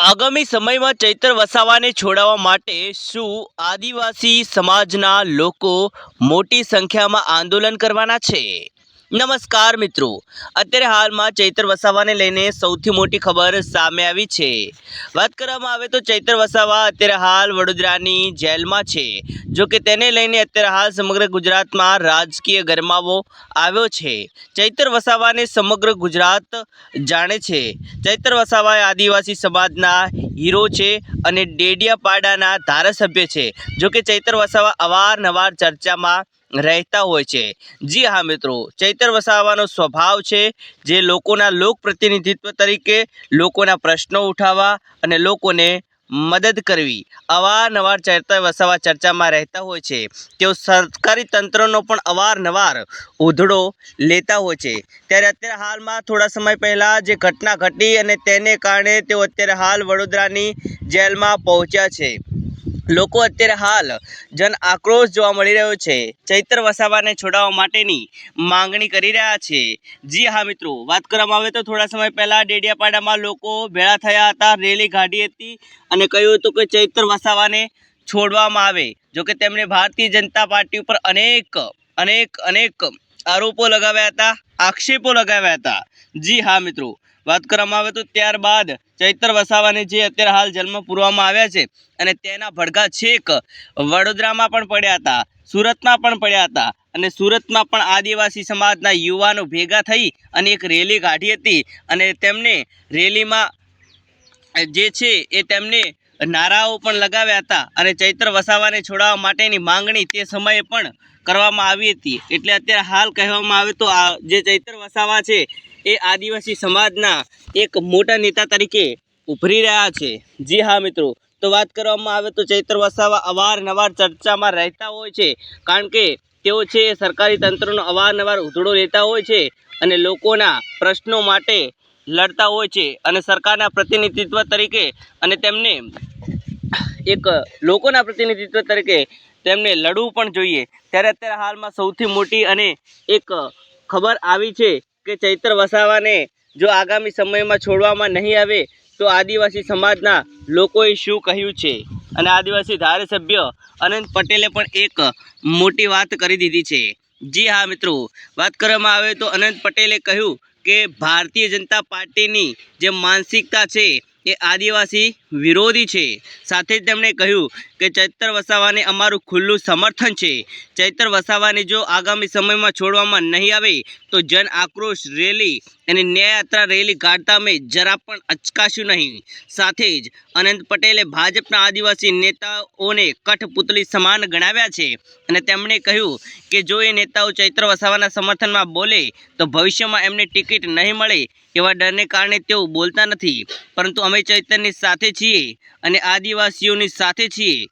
આગામી સમયમાં ચૈત્ર વસાવાને છોડાવવા માટે શું આદિવાસી સમાજના લોકો મોટી સંખ્યામાં આંદોલન કરવાના છે? નમસ્કાર મિત્રો. અત્યારે હાલમાં ચૈત્ર વસાવાને લઈને સૌથી મોટી ખબર સામે આવી છે. વાત કરવામાં આવે તો ચૈત્ર વસાવા અત્યારે હાલ વડોદરાની જેલમાં છે. જો કે તેને લઈને અત્યારે હાલ સમગ્ર ગુજરાતમાં રાજકીય ગરમાવો આવ્યો છે. ચૈત્ર વસાવાને સમગ્ર ગુજરાત જાણે છે. ચૈત્ર વસાવા આદિવાસી સમાજના હીરો છે અને ડેડિયાપાડાના ધારાસભ્ય છે. જો કે ચૈત્ર વસાવા અવારનવાર ચર્ચામાં રહેતા હોય છે. જી હા, મિત્રો. ચૈતર વસાવાનો સ્વભાવ છે જે લોકોના લોક પ્રતિનિધિત્વ તરીકે લોકોના પ્રશ્નો ઉઠાવવા અને લોકોને મદદ કરવી. અવારનવાર ચૈત્ર વસાવા ચર્ચામાં રહેતા હોય છે. તેઓ સરકારી તંત્રનો પણ અવારનવાર ઉધડો લેતા હોય છે. ત્યારે અત્યારે હાલમાં થોડા સમય પહેલાં જે ઘટના ઘટી અને તેને કારણે તેઓ અત્યારે હાલ વડોદરાની જેલમાં પહોંચ્યા છે. લોકો અત્યારે હાલ જન આક્રોશ જોવા મળી રહ્યો છે. ચૈત્ર વસાવાને છોડાવવા માટેની માંગણી કરી રહ્યા છે. જી હા મિત્રો, વાત કરવામાં આવે તો થોડા સમય પહેલાં ડેડિયાપાડામાં લોકો ભેળા થયા હતા, રેલી કાઢી હતી અને કહ્યું હતું કે ચૈત્ર વસાવાને છોડવામાં આવે. જો કે તેમણે ભારતીય જનતા પાર્ટી ઉપર અનેક અનેક અનેક આરોપો લગાવ્યા હતા, આક્ષેપો લગાવ્યા હતા. જી હા મિત્રો વાત કરવામાં આવે તો ત્યારબાદ ચૈત્ર વસાવાને જે અત્યારે હાલ જેલમાં પૂરવામાં આવ્યા છે અને તેના ભડકા છેક વડોદરામાં પણ પડ્યા હતા, સુરતમાં પણ પડ્યા હતા અને સુરતમાં પણ આદિવાસી સમાજના યુવાનો ભેગા થઈ અને એક રેલી કાઢી હતી અને તેમને રેલીમાં જે છે એ તેમને નારાઓ પણ લગાવ્યા હતા અને ચૈત્ર વસાવાને છોડાવવા માટેની માંગણી તે સમયે પણ કરવામાં આવી હતી. એટલે અત્યારે હાલ કહેવામાં આવે તો આ જે ચૈત્ર વસાવા છે એ આદિવાસી સમાજના એક મોટા નેતા તરીકે ઉભરી રહ્યા છે. જી હા, મિત્રો. તો વાત કરવામાં આવે તો ચૈત્ર વસાવા અવારનવાર ચર્ચામાં રહેતા હોય છે. કારણ કે તેઓ છે સરકારી તંત્રનો અવારનવાર ઉધડો લેતા હોય છે અને લોકોના પ્રશ્નો માટે લડતા હોય છે અને સરકારના પ્રતિનિધિત્વ તરીકે અને તેમને એક લોકોના પ્રતિનિધિત્વ તરીકે તેમને લડવું પણ જોઈએ. ત્યારે અત્યારે હાલમાં સૌથી મોટી અને એક ખબર આવી છે કે ચૈત્ર વસાવાને જો આગામી સમયમાં છોડવામાં નહીં આવે, તો આદિવાસી સમાજના લોકોએ શું કહ્યું છે? અને આદિવાસી ધારાસભ્ય અનંત પટેલે પણ એક મોટી વાત કરી દીધી છે. જી હા મિત્રો, વાત કરવામાં આવે તો અનંત પટેલે કહ્યું કે ભારતીય જનતા પાર્ટીની જે માનસિકતા છે એ આદિવાસી વિરોધી છે. સાથે જ તેમણે કહ્યું કે ચૈત્ર વસાવાને અમારું ખુલ્લું સમર્થન છે. ચૈત્ર વસાવાને જો આગામી સમયમાં છોડવામાં નહીં આવે, તો જન આક્રોશ રેલી અને ન્યાયયાત્રા રેલી કાઢતા અમે જરા પણ અચકાશું નહીં. સાથે જ અનંત પટેલે ભાજપના આદિવાસી નેતાઓને કઠપુતળી સમાન ગણાવ્યા છે અને તેમણે કહ્યું કે જો એ નેતાઓ ચૈત્ર વસાવાના સમર્થનમાં બોલે, તો ભવિષ્યમાં એમને ટિકિટ નહીં મળે એવા ડરને કારણે તેઓ બોલતા નથી. પરંતુ અમે ચૈતરની સાથે છીએ. અને આદિવાસીઓની સાથે છીએ.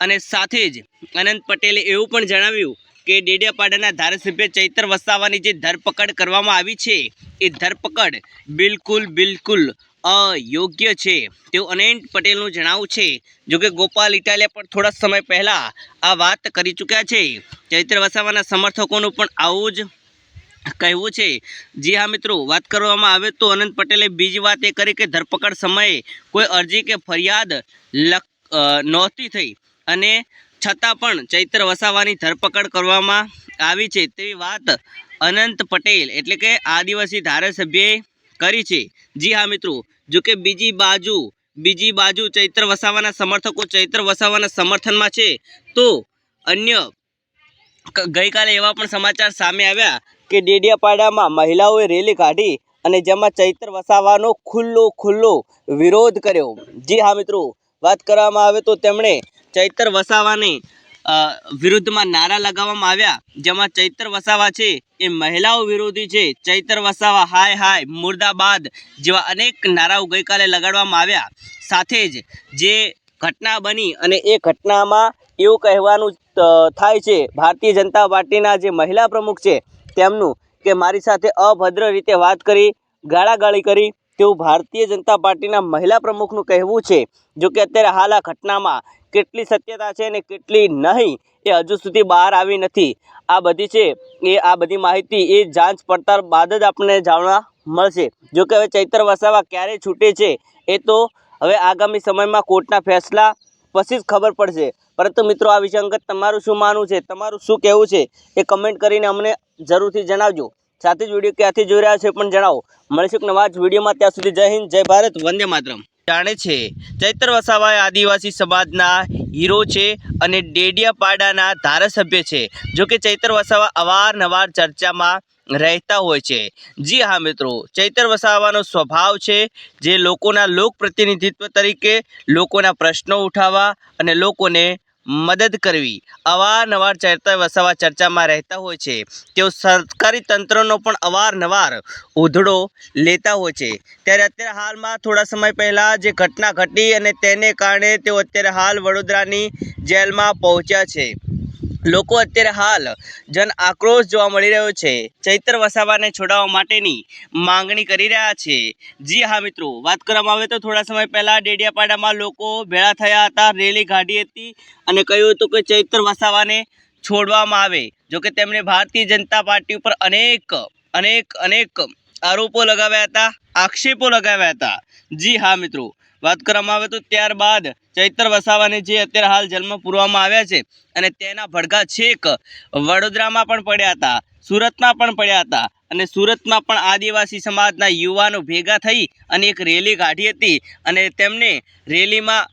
અને સાથે જ અનંત પટેલે એવું પણ જણાવ્યું કે ડેડિયાપાડાના ધારાસભ્ય ચૈત્ર વસાવાની જે ધરપકડ કરવામાં આવી છે, એ ધરપકડ બિલકુલ બિલકુલ અયોગ્ય છે. તેવું અનંત પટેલનું જણાવવું છે. જોકે ગોપાલ ઇટાલિયા પણ થોડા સમય પહેલાં આ વાત કરી ચૂક્યા છે. ચૈત્ર વસાવાના સમર્થકોનું પણ આવું જ કહેવું છે. જી હા, મિત્રો, વાત કરવામાં આવે તો અનંત પટેલે બીજી વાત એ કરી કે ધરપકડ સમયે કોઈ અરજી કે ફરિયાદ લખ નહોતી થઈ. અને છતાં પણ ચૈત્ર વસાવાની ધરપકડ કરવામાં આવી છે તેવી વાત અનંત પટેલ એટલે કે આદિવાસી ધારાસભ્યએ કરી છે. જી હા, મિત્રો જો કે બીજી બાજુ બીજી બાજુ ચૈત્ર વસાવાના સમર્થકો ચૈત્ર વસાવાના સમર્થનમાં છે તો અન્ય ગઈકાલે એવા પણ સમાચાર સામે આવ્યા કે ડેડિયાપાડામાં મહિલાઓએ રેલી કાઢી અને જેમાં ચૈત્ર વસાવાનો ખુલ્લો ખુલ્લો વિરોધ કર્યો. જી હા મિત્રો, વાત કરવામાં આવે તો તેમણે ચૈત્ર વસાવાની વિરુદ્ધમાં નારા લગાવવામાં આવ્યા. જેમાં ચૈત્ર વસાવા છે એ મહિલાઓ વિરોધી છે. ચૈત્ર વસાવા હાય હાય મુર્દાબાદ જેવા અનેક નારાઓ ગઈકાલે લગાડવામાં આવ્યા. સાથે જ જે ઘટના બની અને એ ઘટનામાં એવું કહેવાનું થાય છે, ભારતીય જનતા પાર્ટીના જે મહિલા પ્રમુખ છે તેમનું કે મારી સાથે અભદ્ર રીતે વાત કરી, ગાળાગાળી કરી. તેવું ભારતીય જનતા પાર્ટીના મહિલા પ્રમુખનું કહેવું છે, જો કે અત્યારે હાલ આ ઘટનામાં કેટલી સત્યતા છે અને કેટલી નહીં એ હજુ સુધી બહાર આવી નથી. આ બધી છે એ, આ બધી માહિતી એ જાંચ પડતાલ બાદ જ આપણને જાણવા મળશે. જો કે હવે ચૈત્ર વસાવા ક્યારે છૂટે છે એ તો હવે આગામી સમયમાં કોર્ટના ફેસલા પછી જ ખબર પડશે. પરંતુ મિત્રો, આ વિશે અંગત તમારું શું માનવું છે? તમારું શું કહેવું છે? એ કમેન્ટ કરીને અમને જરૂરથી જણાવજો. સાથે જ વીડિયો ક્યાંથી જોઈ રહ્યા છે પણ જણાવો. મળીશું નવા જ વિડીયોમાં. ત્યાં સુધી જય હિન્દ, જય ભારત, વંદે માતરમ. જાણે છે, ચૈત્ર વસાવા આદિવાસી સમાજના હીરો છે અને ડેડિયાપાડાના ધારાસભ્ય છે. જો કે ચૈત્ર વસાવા અવારનવાર ચર્ચામાં રહેતા હોય છે. જી હા, મિત્રો, ચૈતર વસાવાનો સ્વભાવ છે જે લોકોના લોક પ્રતિનિધિત્વ તરીકે લોકોના પ્રશ્નો ઉઠાવવા અને લોકોને મદદ કરવી. અવારનવાર ચર્ચા વસાવા ચર્ચામાં રહેતા હોય છે. તેઓ સરકારી તંત્રનો પણ અવારનવાર ઉધડો લેતા હોય છે. ત્યારે અત્યારે હાલમાં થોડા સમય પહેલાં જે ઘટના ઘટી અને તેને કારણે તેઓ અત્યારે હાલ વડોદરાની જેલમાં પહોંચ્યા છે. લોકો અત્યારે હાલ જન આક્રોશ જોવા મળી રહ્યો છે. ચૈત્ર વસાવાને છોડાવવા માટેની માંગણી કરી રહ્યા છે. જી હા મિત્રો, વાત કરવામાં આવે તો થોડા સમય પહેલાં ડેડિયાપાડામાં લોકો ભેળા થયા હતા, રેલી કાઢી હતી અને કહ્યું હતું કે ચૈત્ર વસાવાને છોડવામાં આવે. જોકે તેમણે ભારતીય જનતા પાર્ટી ઉપર અનેક અનેક અનેક આરોપો લગાવ્યા હતા, આક્ષેપો લગાવ્યા હતા. જી હા મિત્રો વાત કરવામાં આવે તો ત્યારબાદ ચૈત્ર વસાવાને જે અત્યારે હાલ જેલમાં પૂરવામાં આવ્યા છે અને તેના ભડકા છેક વડોદરામાં પણ પડ્યા હતા, સુરતમાં પણ પડ્યા હતા અને સુરતમાં પણ આદિવાસી સમાજના યુવાનો ભેગા થઈ અને એક રેલી કાઢી હતી અને તેમને રેલીમાં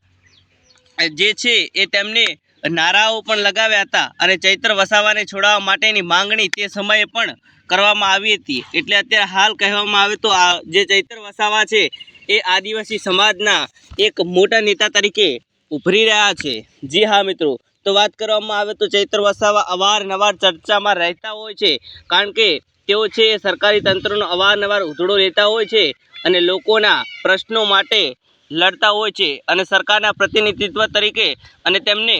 જે છે એ તેમને નારાઓ પણ લગાવ્યા હતા અને ચૈત્ર વસાવાને છોડાવવા માટેની માંગણી તે સમયે પણ કરવામાં આવી હતી. એટલે અત્યારે હાલ કહેવામાં આવે તો આ જે ચૈત્ર વસાવા છે એ આદિવાસી સમાજના એક મોટા નેતા તરીકે ઉભરી રહ્યા છે. જી હા, મિત્રો. તો વાત કરવામાં આવે તો ચૈત્ર વસાવા અવારનવાર ચર્ચામાં રહેતા હોય છે. કારણ કે તેઓ છે એ સરકારી તંત્રનો અવારનવાર ઉધડો લેતા હોય છે અને લોકોના પ્રશ્નો માટે લડતા હોય છે અને સરકારના પ્રતિનિધિત્વ તરીકે અને તેમને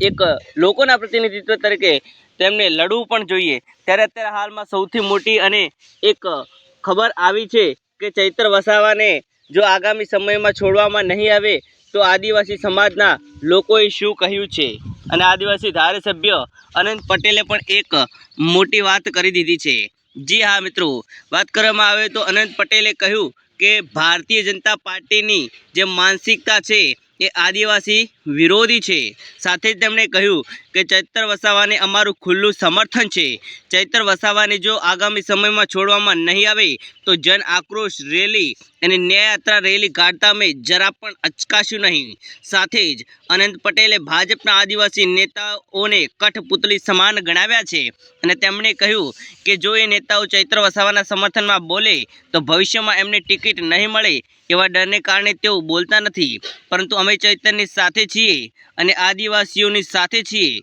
એક લોકોના પ્રતિનિધિત્વ તરીકે તેમને લડવું પણ જોઈએ. ત્યારે અત્યારે હાલમાં સૌથી મોટી અને એક ખબર આવી છે કે ચૈત્ર વસાવાને જો આગામી સમયમાં છોડવામાં નહીં આવે, તો આદિવાસી સમાજના લોકોએ શું કહ્યું છે? અને આદિવાસી ધારાસભ્ય અનંત પટેલે પણ એક મોટી વાત કરી દીધી છે. જી હા મિત્રો, વાત કરવામાં આવે તો અનંત પટેલે કહ્યું કે ભારતીય જનતા પાર્ટીની જે માનસિકતા છે એ આદિવાસી વિરોધી છે. સાથે જ તેમણે કહ્યું કે ચૈત્ર વસાવાને અમારું ખુલ્લું સમર્થન છે. ચૈત્ર વસાવાને જો આગામી સમયમાં છોડવામાં નહીં આવે, તો જન આક્રોશ રેલી અને ન્યાયયાત્રા રેલી કાઢતા અમે જરા પણ અચકાશું નહીં. સાથે જ અનંત પટેલે ભાજપના આદિવાસી નેતાઓને કઠપુતળી સમાન ગણાવ્યા છે અને તેમણે કહ્યું કે જો એ નેતાઓ ચૈત્ર વસાવાના સમર્થનમાં બોલે, તો ભવિષ્યમાં એમને ટિકિટ નહીં મળે એવા ડરને કારણે તેઓ બોલતા નથી. પરંતુ અમે ચૈતરની સાથે છીએ અને આદિવાસીઓની સાથે છીએ.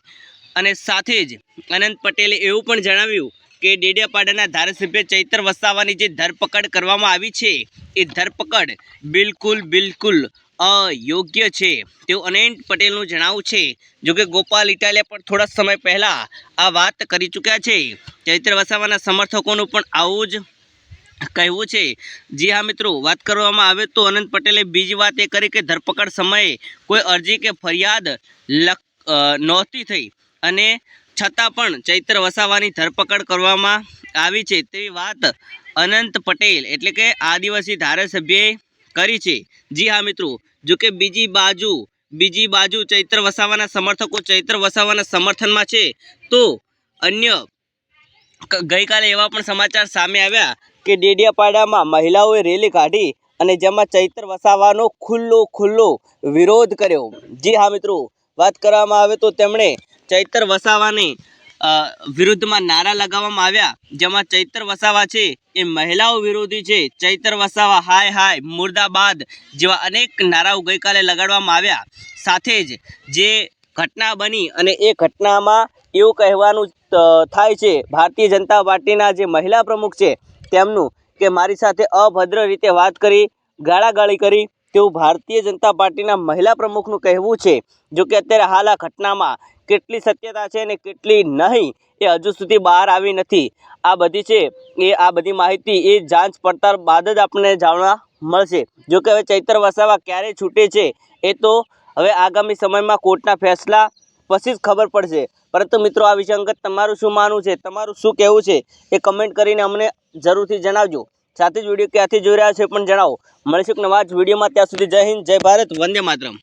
અને સાથે જ અનંત પટેલે એવું પણ જણાવ્યું કે ડેડિયાપાડાના ધારાસભ્ય ચૈત્ર વસાવાની જે ધરપકડ કરવામાં આવી છે, એ ધરપકડ બિલકુલ બિલકુલ અયોગ્ય છે. તેવું અનંત પટેલનું જણાવવું છે. જોકે ગોપાલ ઇટાલિયા પણ થોડા સમય પહેલાં આ વાત કરી ચૂક્યા છે. ચૈત્ર વસાવાના સમર્થકોનું પણ આવું જ કહેવું છે. જી હા, મિત્રો, વાત કરવામાં આવે તો અનંત પટેલે બીજી વાત એ કરી કે ધરપકડ સમયે કોઈ અરજી કે ફરિયાદ લખ નહોતી થઈ. અને છતાં પણ ચૈત્ર વસાવાની ધરપકડ કરવામાં આવી છે તેવી વાત અનંત પટેલ, એટલે કે આદિવાસી ધારાસભ્યએ કરી છે. જી હા, મિત્રો, જો કે બીજી બાજુ બીજી બાજુ ચૈત્ર વસાવાના સમર્થકો ચૈત્ર વસાવાના સમર્થનમાં છે. તો અન્ય ગઈકાલે એવા પણ સમાચાર સામે આવ્યા કે ડેડિયાપાડામાં મહિલાઓએ રેલી કાઢી અને જેમાં ચૈત્ર વસાવાનો ખુલ્લો ખુલ્લો વિરોધ કર્યો. જી હા મિત્રો, વાત કરવામાં આવે તો તેમણે ચૈત્ર વસાવાની વિરુદ્ધમાં નારા લગાવવામાં આવ્યા. જેમાં ચૈત્ર વસાવા છે એ મહિલાઓ વિરોધી છે. ચૈત્ર વસાવા હાય હાય મુર્દાબાદ જેવા અનેક નારાઓ ગઈકાલે લગાડવામાં આવ્યા. સાથે જ જે ઘટના બની અને એ ઘટનામાં એવું કહેવાનું થાય છે, ભારતીય જનતા પાર્ટીના જે મહિલા પ્રમુખ છે તેમનું કે મારી સાથે અભદ્ર રીતે વાત કરી, ગાળાગાળી કરી. તેવું ભારતીય જનતા પાર્ટીના મહિલા પ્રમુખનું કહેવું છે, જો કે અત્યારે હાલ આ ઘટનામાં કેટલી સત્યતા છે અને કેટલી નહીં, એ હજુ સુધી બહાર આવી નથી. આ બધી છે, એ આ બધી માહિતી એ જાંચ પડતાલ બાદ જ આપણને જાણવા મળશે. જો કે હવે ચૈત્ર વસાવા ક્યારે છૂટે છે, એ તો હવે આગામી સમયમાં કોર્ટના ફેસલા પછી જ ખબર પડશે. પરંતુ મિત્રો, આ વિશે અંગત તમારું શું માનવું છે? તમારું શું કહેવું છે? એ કમેન્ટ કરીને અમને જરૂરથી જણાવજો. સાથે જ વીડિયો ક્યાંથી જોઈ રહ્યા છે પણ જણાવો. મળીશું નવા જ વિડીયોમાં ત્યાં સુધી જય હિન્દ, જય ભારત, વંદે માતરમ.